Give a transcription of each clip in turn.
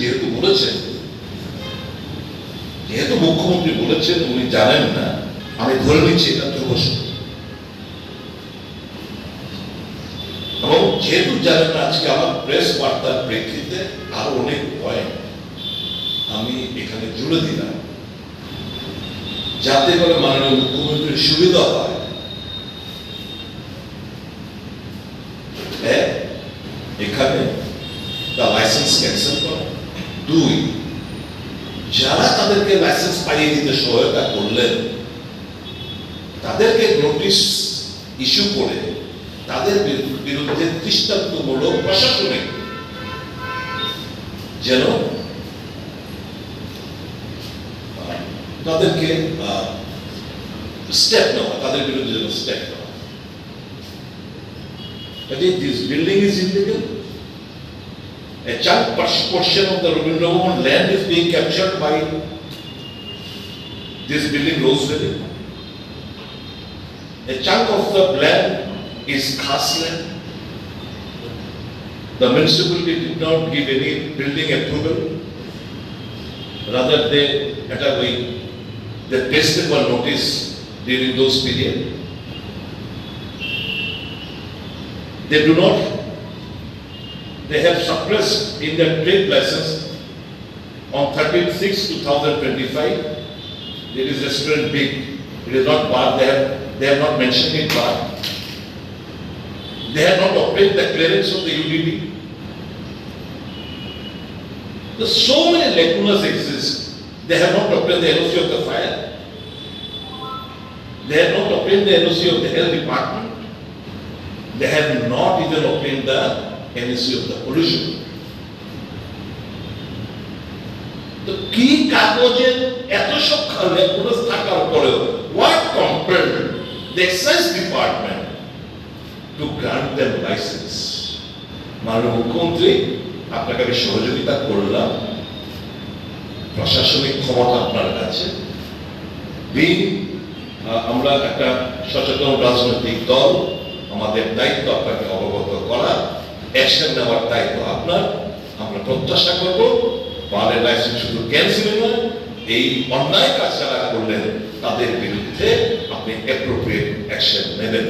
যেহেতু বলেছেন, যেহেতু মুখ্যমন্ত্রী বলেছেন, উনি জানেন না, আমি ধরে নিচ্ছি এটা সত্য। এবং যেহেতু জানেন না, আজকে আমার প্রেস বার্তার প্রেক্ষিতে আরও অনেক পয়েন্ট আমি এখানে জুড়ে দিলাম। যাতে করে মাননীয় মুখ্যমন্ত্রীর সুবিধা হয়। এখানে তার লাইসেন্স ক্যান্সেল করা। দুই, যারা তাদেরকে লাইসেন্স পাইয়ে দিতে সহায়তা করলেন, তাদেরকে নোটিশ ইস্যু করে তাদের বিরুদ্ধে দৃষ্টান্তমূলক প্রশাসনিক যেন, তাদেরকে স্টেপ নেওয়া, তাদের বিরুদ্ধে যেন স্টেপ নেওয়া this building is illegal. A chunk por- portion of the Rabindra land is being captured by this building Rosevelly. A chunk of the land is khas land. The municipality did not give any building approval. Rather they, at a way, they pasted one notice during those period. They do not, they have suppressed in their trade license on 13 6 2025. There is restaurant big, it is not bar, they have, they have not mentioned it bar. They have not obtained the clearance of the UDD. There's so many lacunas exist. They have not obtained the NOC of the fire. They have not obtained the NOC of the health department. They have not even obtained the NOC of the pollution. তো কি কাগজে এত সব লেগুলোস থাকার পরেও what compel the excise department to grant them licence মাননীয় মুখ্যমন্ত্রী, আপনাকে আমি সহযোগিতা করলাম। প্রশাসনিক ক্ষমতা আপনার কাছে। বিং আমরা একটা সচেতন রাজনৈতিক দল। আমাদের দায়িত্ব আপনাকে অবগত করা। অ্যাকশন নেওয়ার দায়িত্ব আপনার। আমরা প্রত্যাশা করব বারের লাইসেন্স শুধু ক্যান্সেল নয় এই অন্যায় কাজ যারা করলেন, তাদের বিরুদ্ধে আপনি অ্যাপ্রোপ্রিয়েট অ্যাকশন নেবেন।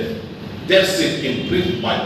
That's it in brief my